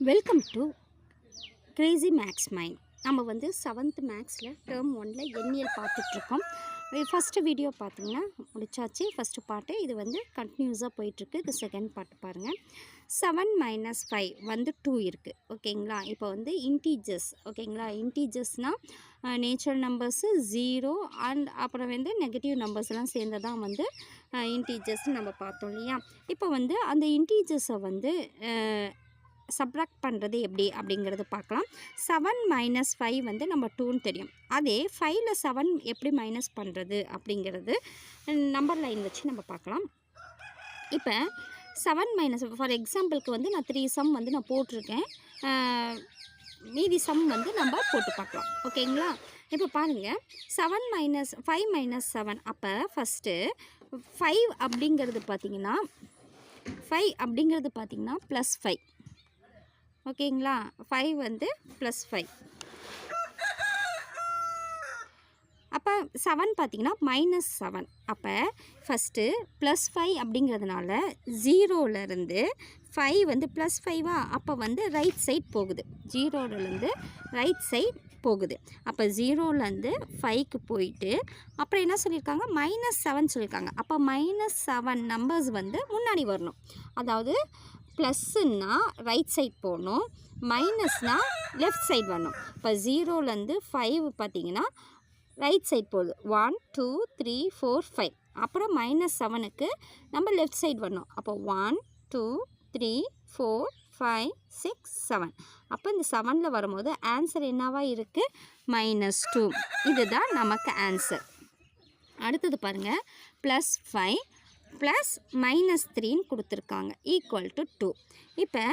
Welcome to crazy max mind நம்ம வந்து seventh மேக்ஸில் டேர்ம் ஒனில் எண்ணியல் பார்த்துட்ருக்கோம். ஃபஸ்ட்டு வீடியோ பார்த்தீங்கன்னா முடிச்சாச்சு. ஃபஸ்ட்டு பாட்டு இது வந்து கண்டினியூஸாக போயிட்டுருக்கு இது செகண்ட் பாட்டு பாருங்கள் செவன் மைனஸ் ஃபைவ் வந்து டூ இருக்குது ஓகேங்களா இப்போ வந்து இன்டீஜர்ஸ் ஓகேங்களா இன்டீஜர்ஸ்னால் நேச்சுரல் நம்பர்ஸு ஜீரோ அண்ட் அப்புறம் வந்து நெகட்டிவ் நம்பர்ஸ்லாம் சேர்ந்து தான் வந்து இன்டீஜர்ஸ் நம்ம பார்த்தோம் இல்லையா? இப்போ வந்து அந்த இன்டீஜர்ஸை வந்து சப்ராக்ட் பண்ணுறது எப்படி அப்படிங்கிறது பார்க்கலாம். செவன் மைனஸ் ஃபைவ் வந்து நம்ம டூன்னு தெரியும். அதே ஃபைவ்ல செவன் எப்படி மைனஸ் பண்ணுறது அப்படிங்கிறது நம்பர் லைன் வச்சு நம்ம பார்க்கலாம். இப்போ செவன் மைனஸ் ஃபார் எக்ஸாம்பிளுக்கு வந்து நான் த்ரீ சம் வந்து நான் போட்டிருக்கேன். மீதி சம் வந்து நம்ம போட்டு பார்க்கலாம். ஓகேங்களா இப்போ பாருங்கள் seven minus five minus seven அப்போ ஃபஸ்ட்டு ஃபைவ் அப்படிங்கிறது பார்த்தீங்கன்னா ஃபைவ் அப்படிங்கிறது பார்த்தீங்கன்னா ப்ளஸ் ஃபைவ் ஓகேங்களா? ஃபைவ் வந்து ப்ளஸ் ஃபைவ் அப்போ செவன் பார்த்தீங்கன்னா மைனஸ் செவன் அப்போ ஃபஸ்ட்டு ப்ளஸ் ஃபைவ் அப்படிங்கிறதுனால ஜீரோவிலேருந்து ஃபைவ் வந்து ப்ளஸ் ஃபைவா அப்போ வந்து ரைட் சைட் போகுது. ஜீரோவிலேருந்து ரைட் சைட் போகுது. அப்போ ஜீரோலேருந்து ஃபைவ்க்கு போயிட்டு அப்புறம் என்ன சொல்லியிருக்காங்க? மைனஸ் செவன் சொல்லியிருக்காங்க. அப்போ மைனஸ் செவன் நம்பர்ஸ் வந்து முன்னாடி வரணும். அதாவது ப்ளஸ்ஸுன்னா ரைட் சைட் போகணும் மைனஸ்னால் லெஃப்ட் சைடு வரணும். இப்போ ஜீரோலேருந்து ஃபைவ் பார்த்தீங்கன்னா ரைட் சைட் போகுது. One two three four five அப்புறம் மைனஸ் செவனுக்கு நம்ம லெஃப்ட் சைடு வரணும். அப்போ one two three four five six seven அப்போ இந்த செவனில் வரும்போது ஆன்சர் என்னவாக இருக்குது மைனஸ் டூ இதுதான் நமக்கு ஆன்சர் அடுத்தது பாருங்கள் ப்ளஸ் ஃபைவ் ப்ளஸ் மைனஸ் த்ரீன்னு கொடுத்துருக்காங்க. ஈக்குவல் டு டூ இப்போ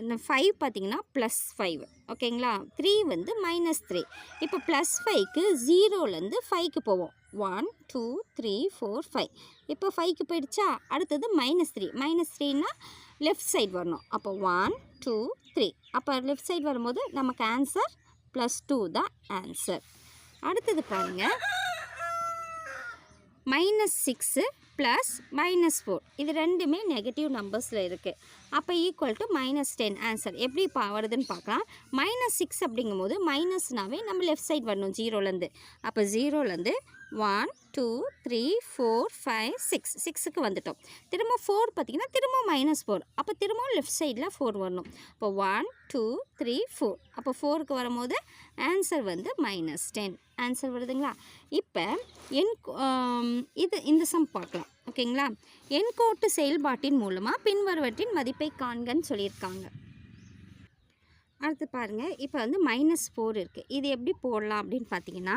இந்த ஃபைவ் பார்த்தீங்கன்னா ப்ளஸ் ஃபைவ் ஓகேங்களா த்ரீ வந்து மைனஸ் த்ரீ இப்போ ப்ளஸ் ஃபைவ்க்கு ஜீரோலேருந்து ஃபைவ்க்கு போவோம். One two three four five இப்போ ஃபைவ்க்கு போயிடுச்சா? அடுத்தது மைனஸ் த்ரீ மைனஸ் த்ரீனா லெஃப்ட் சைடு வரணும். அப்போ ஒன் டூ த்ரீ அப்போ லெஃப்ட் சைடு வரும்போது நமக்கு ஆன்சர் ப்ளஸ் டூ தான் ஆன்சர் அடுத்தது பாருங்கள் minus six plus minus four இது ரெண்டுமே நெகட்டிவ் நம்பர்ஸில் இருக்குது அப்போ equal to minus ten answer எப்படி பா வருதுன்னு பார்க்கலாம். மைனஸ் சிக்ஸ் அப்படிங்கும்போது மைனஸ்னாவே நம்ம லெஃப்ட் சைடு வரணும் ஜீரோலேருந்து அப்போ ஜீரோலேருந்து one two three four five six சிக்ஸுக்கு வந்துட்டோம். திரும்ப ஃபோர் பார்த்தீங்கன்னா திரும்ப மைனஸ் ஃபோர் அப்போ திரும்ப லெஃப்ட் சைடில் ஃபோர் வரணும். இப்போ ஒன் டூ த்ரீ ஃபோர் அப்போ ஃபோருக்கு வரும்போது ஆன்சர் வந்து மைனஸ் டென் ஆன்சர் வருதுங்களா? இப்போ என் இது இந்த சம் பார்க்கலாம். ஓகேங்களா எண்கோட்டு செயல்பாட்டின் மூலமாக பின்வருவற்றின் மதிப்பை காண்கன்னு சொல்லியிருக்காங்க. அடுத்து பாருங்கள் இப்போ வந்து மைனஸ் ஃபோர் இருக்குது இது எப்படி போடலாம் அப்படின்னு பார்த்தீங்கன்னா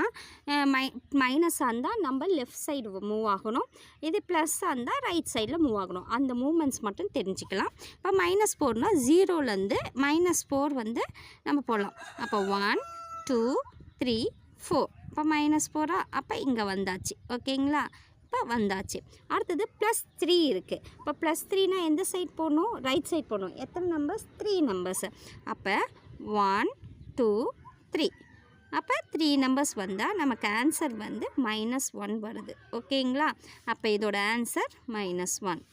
மை மைனஸாக இருந்தால் நம்ம லெஃப்ட் சைடு மூவ் ஆகணும். இது ப்ளஸ்ஸாக இருந்தால் ரைட் சைடில் மூவ் ஆகணும். அந்த மூமெண்ட்ஸ் மட்டும் தெரிஞ்சுக்கலாம். இப்போ மைனஸ் ஃபோர்னால் ஜீரோலேருந்து மைனஸ் ஃபோர் வந்து நம்ம போடலாம். அப்போ ஒன் டூ த்ரீ ஃபோர் இப்போ மைனஸ் ஃபோராக அப்போ இங்கே வந்தாச்சு. ஓகேங்களா இப்போ வந்தாச்சு. அடுத்தது ப்ளஸ் த்ரீ இருக்குது இப்போ ப்ளஸ் த்ரீனா எந்த சைட் போடணும்? ரைட் சைட் போடணும். எத்தனை நம்பர்ஸ் த்ரீ நம்பர்ஸ் அப்போ ஒன் டூ த்ரீ அப்போ த்ரீ நம்பர்ஸ் வந்தால் நமக்கு ஆன்சர் வந்து மைனஸ் ஒன் வருது. ஓகேங்களா? அப்போ இதோட ஆன்சர் மைனஸ் ஒன்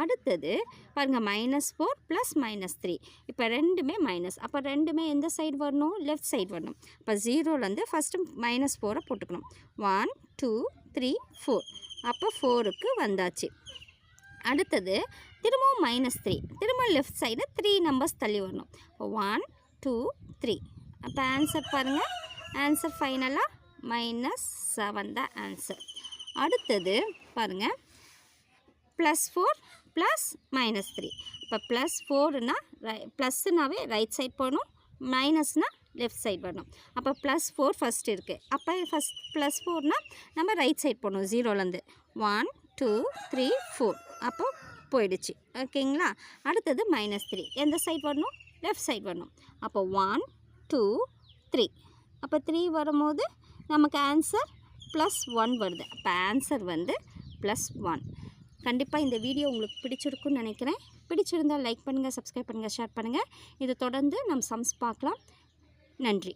அடுத்தது பாருங்கள் minus four plus minus three இப்போ ரெண்டுமே மைனஸ் அப்போ ரெண்டுமே எந்த சைடு வரணும்? லெஃப்ட் சைடு வரணும். இப்போ ஜீரோலேருந்து ஃபஸ்ட்டு மைனஸ் ஃபோரை போட்டுக்கணும். ஒன் டூ த்ரீ ஃபோர் அப்போ ஃபோருக்கு வந்தாச்சு. அடுத்தது திரும்பவும் மைனஸ் த்ரீ திரும்ப லெஃப்ட் சைடு த்ரீ நம்பர்ஸ் தள்ளி வரணும். இப்போ ஒன் டூ த்ரீ அப்போ ஆன்சர் பாருங்கள் ஆன்சர் ஃபைனலாக மைனஸ் செவன் தான் ஆன்சர் அடுத்தது பாருங்கள் plus four plus minus three இப்போ ப்ளஸ் ஃபோர்னால் ரை ப்ளஸ்னாவே ரைட் சைட் போகணும். மைனஸ்னால் லெஃப்ட் சைடு வரணும். அப்போ ப்ளஸ் ஃபோர் ஃபஸ்ட் இருக்குது அப்போ ஃபஸ்ட் ப்ளஸ் ஃபோர்னால் நம்ம ரைட் சைட் போகணும் ஜீரோலேருந்து ஒன் டூ த்ரீ ஃபோர் அப்போ போயிடுச்சு. ஓகேங்களா அடுத்தது மைனஸ் த்ரீ எந்த சைட் வரணும்? லெஃப்ட் சைடு வரணும். அப்போ ஒன் டூ த்ரீ அப்போ த்ரீ வரும்போது நமக்கு ஆன்சர் ப்ளஸ் ஒன் வருது. அப்போ ஆன்சர் வந்து ப்ளஸ் ஒன் கண்டிப்பாக இந்த வீடியோ உங்களுக்கு பிடிச்சிருக்குன்னு நினைக்கிறேன். பிடிச்சிருந்தால் லைக் பண்ணுங்கள் சப்ஸ்கிரைப் பண்ணுங்கள் ஷேர் பண்ணுங்கள் இது தொடர்ந்து நம்ம சம்ஸ் பார்க்கலாம். நன்றி.